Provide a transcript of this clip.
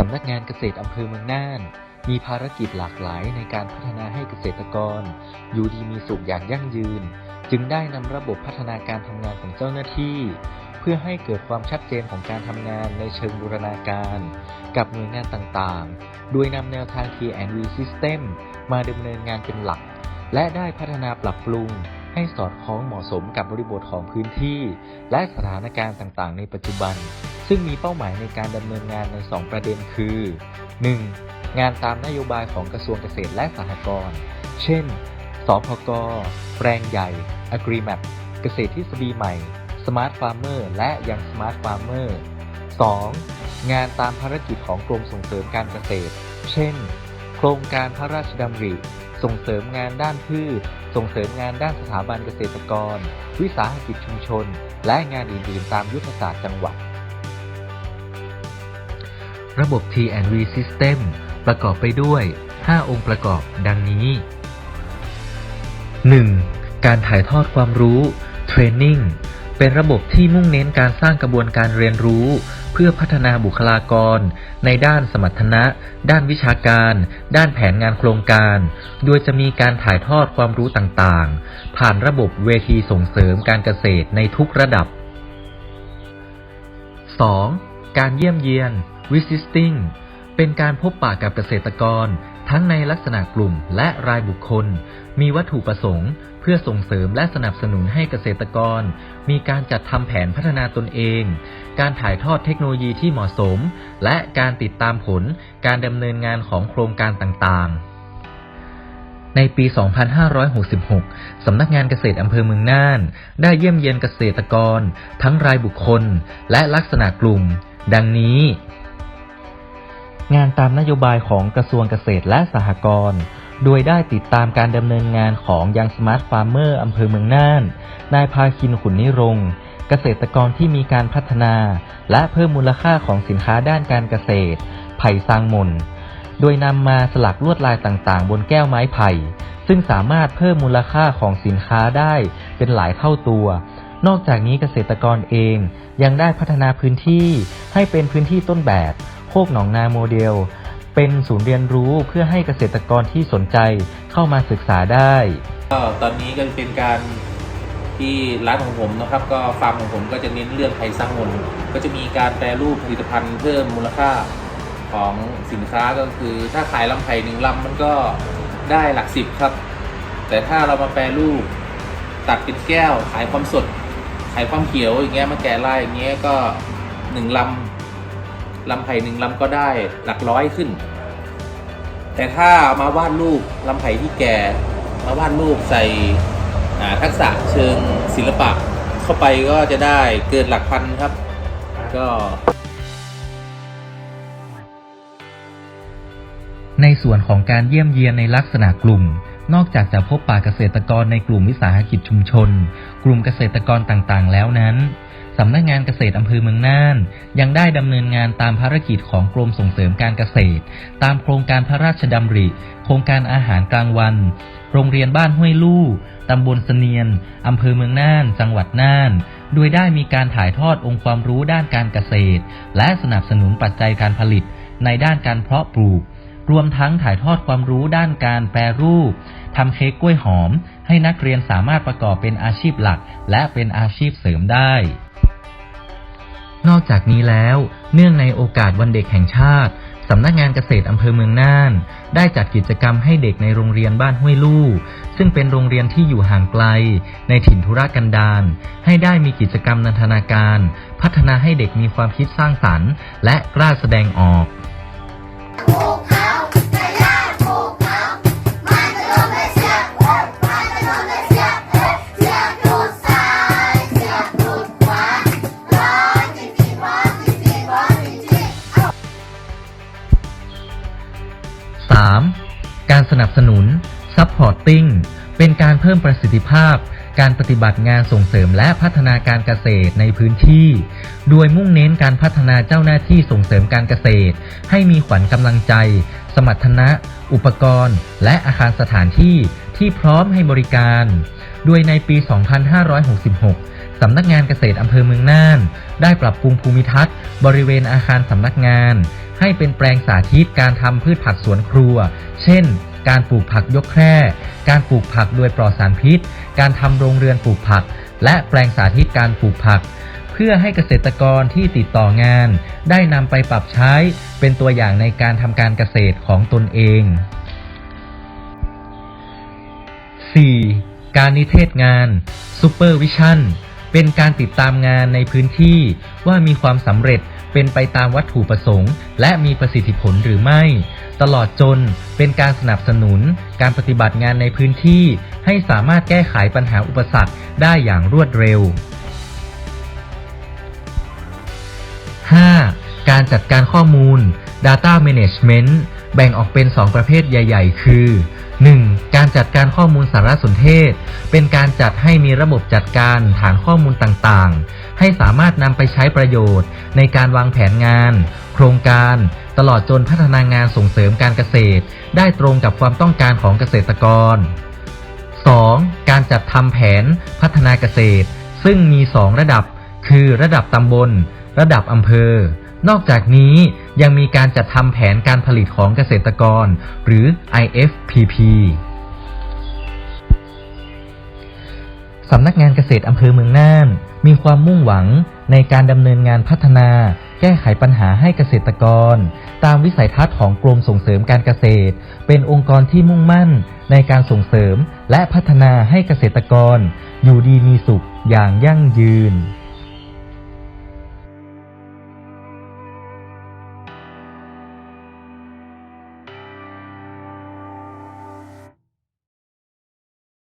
สำนักงานเกษตรอำเภอเมืองน่าน มีภารกิจหลากหลายในการพัฒนาให้เกษตรกร อยู่ดีมีสุขอย่างยั่งยืน จึงได้นำระบบพัฒนาการทำงานของเจ้าหน้าที่ เพื่อให้เกิดความชัดเจนของการทำงานในเชิงบูรณาการ กับหน่วยงานต่างๆ โดยนำแนวทาง T&V System มาดำเนินงานเป็นหลัก และได้พัฒนาปรับปรุง ให้สอดคล้องเหมาะสมกับบริบทของพื้นที่ และสถานการณ์ต่างๆ ในปัจจุบัน ซึ่งมีเป้าหมายในการดำเนินงานใน 2 ประเด็นคือ 1. งานตามนโยบายของกระทรวงเกษตรและสหกรณ์ เช่น สพก แปลงใหญ่ AgriMap เกษตรทฤษฎีใหม่ Smart Farmer และยัง Smart Farmer 2. งานตามภารกิจของกรมส่งเสริมการเกษตร เช่น โครงการพระราชดำริ ส่งเสริมงานด้านพืช ส่งเสริมงานด้านสถาบันเกษตรกร วิสาหกิจชุมชน และงานอื่นๆ ตามยุทธศาสตร์จังหวัด ระบบ T&V System ประกอบไปด้วย 5 องค์ประกอบดังนี้ 1. การถ่ายทอดความรู้ Training เป็นระบบที่มุ่งเน้นการสร้างกระบวนการเรียนรู้ เพื่อพัฒนาบุคลากร ในด้านสมรรถนะ ด้านวิชาการ ด้านแผนงานโครงการ โดยจะมีการถ่ายทอดความรู้ต่างๆ ผ่านระบบเวทีส่งเสริมการเกษตรในทุกระดับ 2. การเยี่ยมเยียน Visiting เป็นการพบปะกับเกษตรกร ทั้งในลักษณะกลุ่มและรายบุคคล มีวัตถุประสงค์ เพื่อส่งเสริมและสนับสนุนให้เกษตรกร มีการจัดทำแผนพัฒนาตนเอง การถ่ายทอดเทคโนโลยีที่เหมาะสม และการติดตามผลการดำเนินงานของโครงการต่างๆในปี 2566 สำนักงานเกษตรอำเภอเมืองน่าน ได้เยี่ยมเยียนเกษตรกร ทั้งรายบุคคลและลักษณะกลุ่ม ดังนี้ งานตามนโยบายของกระทรวงเกษตรและสหกรณ์ โดยได้ติดตามการดำเนินงานของยังสมาร์ทฟาร์มเมอร์อำเภอเมืองน่าน นายพาคินขุนนิรงเกษตรกรที่มีการพัฒนา และเพิ่มมูลค่าของสินค้าด้านการเกษตร ไผ่ซางมนโดยนำมาสลักลวดลายต่างๆ บนแก้วไม้ไผ่ ซึ่งสามารถเพิ่มมูลค่าของสินค้าได้เป็นหลายเท่าตัว นอกจากนี้เกษตรกรเองยังได้พัฒนาพื้นที่ให้เป็นพื้นที่ต้นแบบ โคกหนองนาโมเดล เป็นศูนย์เรียนรู้เพื่อให้เกษตรกรที่สนใจเข้ามาศึกษาได้ ก็ตอนนี้ก็เป็นการที่ร้านของผมนะครับ ก็ฟาร์มของผมก็จะเน้นเรื่องไทยสร้างมนก็จะมีการแปรรูปผลิตภัณฑ์เพิ่มมูลค่าของสินค้าก็คือ ถ้าขายลำไผ่หนึ่งลำมันก็ได้หลักสิบครับ แต่ถ้าเรามาแปรรูปตัดเป็นแก้ว ขายความสด ขายความเขียวอย่างเงี้ยมาแกะลายอย่างเงี้ยก็หนึ่งลำ ลำไผ่หนึ่งลำก็ได้หลักร้อยขึ้น แต่ถ้ามาวาดรูปลำไผ่ที่แก่มาวาดรูปใส่ทักษะเชิงศิลปะเข้าไปก็จะได้เกินหลักพันครับ ก็ ในส่วนของการเยี่ยมเยียนในลักษณะกลุ่มนอกจากจะพบปะเกษตรกรในกลุ่มวิสาหกิจชุมชน กลุ่มเกษตรกรต่างๆ แล้วนั้น สำนักงานเกษตรอำเภอเมืองน่าน ยังได้ดำเนินงานตามภารกิจของกรมส่งเสริมการเกษตร ตามโครงการพระราชดำริ โครงการอาหารกลางวัน โรงเรียนบ้านห้วยลู่ตำบลเสนียนอำเภอเมืองน่าน จังหวัดน่าน โดยได้มีการถ่ายทอดองค์ความรู้ด้านการเกษตร และสนับสนุนปัจจัยการผลิต ในด้านการเพาะปลูก รวมทั้งถ่ายทอดความรู้ด้านการแปรรูปทำเค้กกล้วยหอม ให้นักเรียนสามารถประกอบเป็นอาชีพหลัก และเป็นอาชีพเสริมได้ นอกจากนี้แล้ว เนื่องในโอกาสวันเด็กแห่งชาติ สำนักงานเกษตรอำเภอเมืองน่าน ได้จัดกิจกรรมให้เด็กในโรงเรียนบ้านห้วยลู่ ซึ่งเป็นโรงเรียนที่อยู่ห่างไกล ในถิ่นธุรกันดารให้ได้มีกิจกรรมนันทนาการ พัฒนาให้เด็กมีความคิดสร้างสรรค์ และกล้าแสดงออก การสนับสนุน Supporting เป็นการเพิ่มประสิทธิภาพ การปฏิบัติงานส่งเสริมและพัฒนาการเกษตรในพื้นที่ โดยมุ่งเน้นการพัฒนาเจ้าหน้าที่ส่งเสริมการเกษตร ให้มีขวัญกำลังใจ สมรรถนะ อุปกรณ์ และอาคารสถานที่ที่พร้อมให้บริการ โดยในปี 2566สำนักงานเกษตรอำเภอเมืองน่าน ได้ปรับปรุงภูมิทัศน์ บริเวณอาคารสำนักงาน ให้เป็นแปลงสาธิตการทำพืชผักสวนครัว เช่น การปลูกผักยกแคร่ การปลูกผักโดยปลอดสารพิษ การทำโรงเรือนปลูกผัก และแปลงสาธิตการปลูกผัก เพื่อให้เกษตรกรที่ติดต่องาน ได้นำไปปรับใช้ เป็นตัวอย่างในการทำการเกษตรของตนเอง 4. การนิเทศงาน Supervision เป็นการติดตามงานในพื้นที่ว่ามีความสำเร็จ เป็นไปตามวัตถุประสงค์ และมีประสิทธิผลหรือไม่ ตลอดจนเป็นการสนับสนุน การปฏิบัติงานในพื้นที่ ให้สามารถแก้ไขปัญหาอุปสรรคได้อย่างรวดเร็ว 5. การจัดการข้อมูล Data Management แบ่งออกเป็น 2 ประเภทใหญ่ ๆ คือ 1. การจัดการข้อมูลสารสนเทศ เป็นการจัดให้มีระบบจัดการฐานข้อมูลต่างๆ ให้สามารถนำไปใช้ประโยชน์ ในการวางแผนงาน โครงการ ตลอดจนพัฒนางานส่งเสริมการเกษตร ได้ตรงกับความต้องการของเกษตรกร 2. การจัดทำแผนพัฒนาเกษตร ซึ่งมี 2 ระดับ คือระดับตำบล ระดับอำเภอ นอกจากนี้ยังมีการจัดทำแผนการผลิตของเกษตรกร หรือ IFPP สำนักงานเกษตรอำเภอเมืองน่าน มีความมุ่งหวังในการดำเนินงานพัฒนา แก้ไขปัญหาให้เกษตรกร ตามวิสัยทัศน์ของกรมส่งเสริมการเกษตร เป็นองค์กรที่มุ่งมั่นในการส่งเสริมและพัฒนาให้เกษตรกร อยู่ดีมีสุขอย่างยั่งยืน